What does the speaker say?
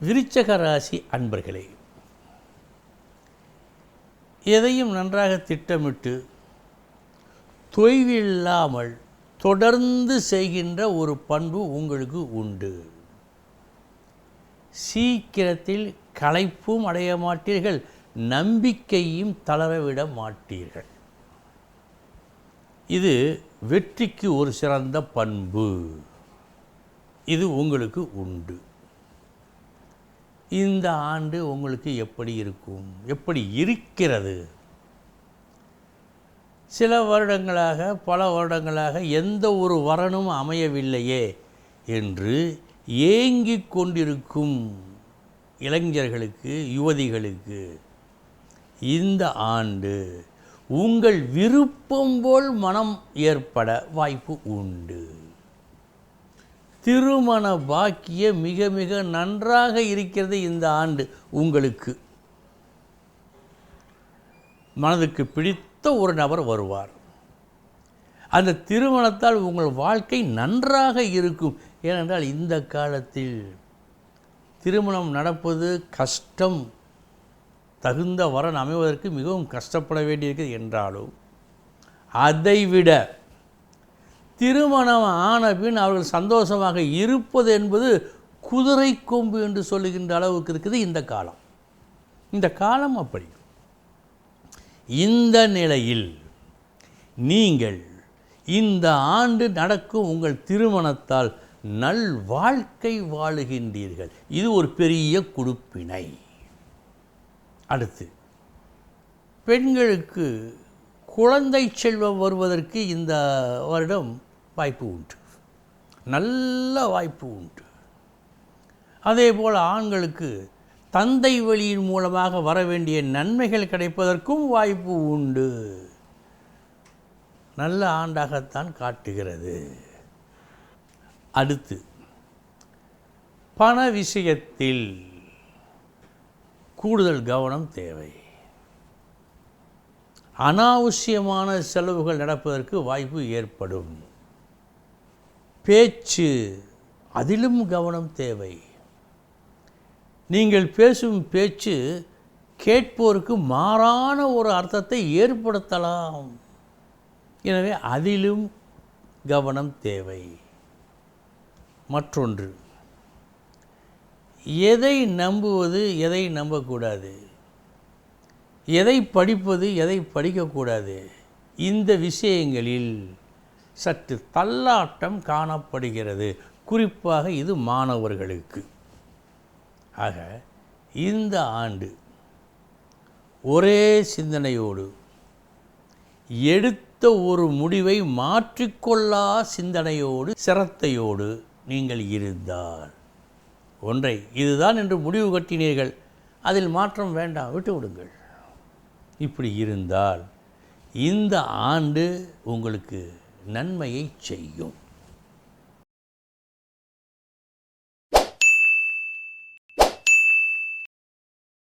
விருச்சக ராசி அன்பர்களே எதையும் நன்றாக திட்டமிட்டு தொய்வில்லாமல் தொடர்ந்து செய்கின்ற ஒரு பண்பு உங்களுக்கு உண்டு. சீக்கிரத்தில் களைப்பும் அடைய மாட்டீர்கள் நம்பிக்கையும் தளரவிட மாட்டீர்கள். இது வெற்றிக்கு ஒரு சிறந்த பண்பு. இது உங்களுக்கு உண்டு. இந்த ஆண்டு உங்களுக்கு எப்படி இருக்கும்? எப்படி இருக்கிறது? சில வருடங்களாக பல வருடங்களாக எந்த ஒரு வரனும் அமையவில்லையே என்று ஏங்கிக் கொண்டிருக்கும் இளைஞர்களுக்கு யுவதிகளுக்கு இந்த ஆண்டு உங்கள் விருப்பம் போல் மனம் ஏற்பட வாய்ப்பு உண்டு. திருமண பாக்கிய மிக மிக நன்றாக இருக்கிறது இந்த ஆண்டு உங்களுக்கு. மனதுக்கு பிடித்த ஒரு நபர் வருவார். அந்த திருமணத்தால் உங்கள் வாழ்க்கை நன்றாக இருக்கும். ஏனென்றால் இந்த காலத்தில் திருமணம் நடப்பது கஷ்டம். தகுந்த வரன் அமைவதற்கு மிகவும் கஷ்டப்பட வேண்டியிருக்கிறது என்றாலும் அதைவிட திருமணம் ஆன பின் அவர்கள் சந்தோஷமாக இருப்பது என்பது குதிரை கொம்பு என்று சொல்லுகின்ற அளவுக்கு இருக்குது இந்த காலம். இந்த காலம் அப்படி. இந்த நிலையில் நீங்கள் இந்த ஆண்டு நடக்கும் உங்கள் திருமணத்தால் நல் வாழ்க்கை வாழுகின்றீர்கள். இது ஒரு பெரிய குடுப்பினை. அடுத்து பெண்களுக்கு குழந்தை செல்வம் வருவதற்கு இந்த வருடம் வாய்ப்பு உண்டு. நல்ல வாய்ப்பு உண்டு. அதே போல் ஆண்களுக்கு தந்தை வழியின் மூலமாக வர வேண்டிய நன்மைகள் கிடைப்பதற்கும் வாய்ப்பு உண்டு. நல்ல ஆண்டாகத்தான் காட்டுகிறது. அடுத்து பண விஷயத்தில் கூடுதல் கவனம் தேவை. அனாவசியமான செலவுகள் நடப்பதற்கு வாய்ப்பு ஏற்படும். பேச்சு அதிலும் கவனம் தேவை. நீங்கள் பேசும் பேச்சு கேட்போருக்கு மாறான ஒரு அர்த்தத்தை ஏற்படுத்தலாம். எனவே அதிலும் கவனம் தேவை. மற்றொன்று எதை நம்புவது எதை நம்பக்கூடாது? எதை படிப்பது எதை படிக்கக்கூடாது? இந்த விஷயங்களில் சற்று தள்ளாட்டம் காணப்படுகிறது. குறிப்பாக இது மாணவர்களுக்கு. ஆக இந்த ஆண்டு ஒரே சிந்தனையோடு எடுத்த ஒரு முடிவை மாற்றிக்கொள்ளா சிந்தனையோடு சிரத்தையோடு நீங்கள் இருந்தால். ஒன்றை இதுதான் என்று முடிவு கட்டினீர்கள். அதில் மாற்றம் வேண்டாம் விட்டு விடுங்கள். இப்படி இருந்தால் இந்த ஆண்டு உங்களுக்கு நன்மையை செய்யும்.